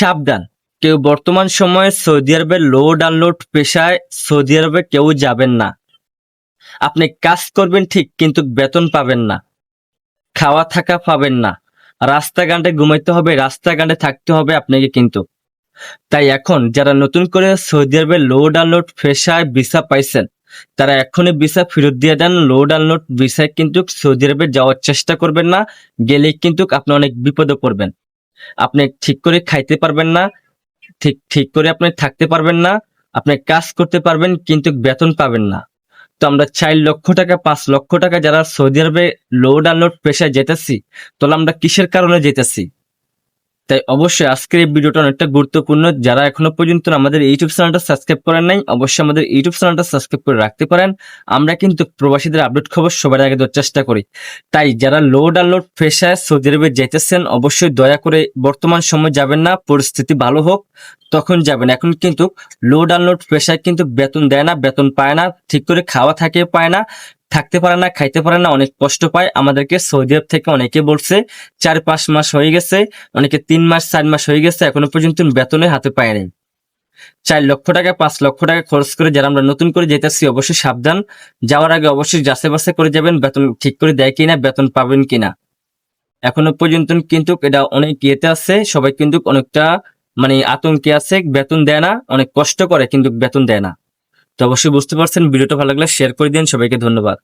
সাবধান। কেউ বর্তমান সময়ে সৌদি আরবের লোড আনলোড পেশায় সৌদি আরবে কেউ যাবেন না। আপনি কাজ করবেন ঠিক, কিন্তু বেতন পাবেন না। খাওয়া থাকা পাবেন না। রাস্তাঘাটে ঘুমাইতে হবে, রাস্তাঘাটে থাকতে হবে আপনাকে কিন্তু। তাই এখন যারা নতুন করে সৌদি আরবে লোড আনলোড পেশায় ভিসা পাইছেন, তারা এখনই ভিসা ফেরত দিয়ে দেন। লোড আনলোড ভিসায় কিন্তু সৌদি আরবে যাওয়ার চেষ্টা করবেন না গেলে কিন্তু আপনি অনেক বিপদে পড়বেন। আপনি ঠিক করে খাইতে পারবেন না, ঠিক ঠিক করে আপনি থাকতে পারবেন না, আপনি কাজ করতে পারবেন কিন্তু বেতন পাবেন না। তো আমরা চার লক্ষ টাকা, পাঁচ লক্ষ টাকা যারা সৌদি আরবে লোড আনলোড পেশায় যেতেছি, তাহলে আমরা কিসের কারণে যেতেছি? তাই অবশ্যই আজকের এই ভিডিওটা অনেকটা গুরুত্বপূর্ণ। যারা এখনও পর্যন্ত আমাদের ইউটিউব চ্যানেলটা সাবস্ক্রাইব করেন নাই, অবশ্যই আমাদের ইউটিউব চ্যানেলটা সাবস্ক্রাইব করে রাখতে পারেন। আমরা কিন্তু প্রবাসীদের আপডেট খবর সবার আগে দেওয়ার চেষ্টা করি। তাই যারা লোড আনলোড পেশায় সৌদি আরবে যেতেছেন অবশ্যই দয়া করে বর্তমান সময় যাবেন না, পরিস্থিতি ভালো হোক, তখন যাবেন। এখন কিন্তু লোড আনলোড পেশায় কিন্তু বেতন দেয় না, বেতন পায় না, ঠিক করে খাওয়া থাকে, পায় না। থাকতে পারে না, খাইতে পারে না, অনেক কষ্ট পায়। আমাদেরকে সৌদি আরব থেকে অনেকে বলছে, চার পাঁচ মাস হয়ে গেছে, অনেকে তিন মাস, চার মাস হয়ে গেছে, এখনও পর্যন্ত বেতনে হাতে পায় নাই। চার লক্ষ টাকা, পাঁচ লক্ষ টাকা খরচ করে যারা আমরা নতুন করে যেতেছি, অবশ্যই সাবধান। যাওয়ার আগে অবশ্যই যাচাই বাছাই করে যাবেন, বেতন ঠিক করে দেয় কিনা, বেতন পাবেন কিনা। এখনও পর্যন্ত কিন্তু এটা অনেক ইয়েতে আছে, সবাই কিন্তু অনেকটা মানে আতঙ্কে আছে, বেতন দেয় না, অনেক কষ্ট করে, কিন্তু বেতন দেয় না। তো অবশ্যই বুঝতে পারছেন। ভিডিওটা ভালো লাগলে শেয়ার করে দিন। সবাইকে ধন্যবাদ।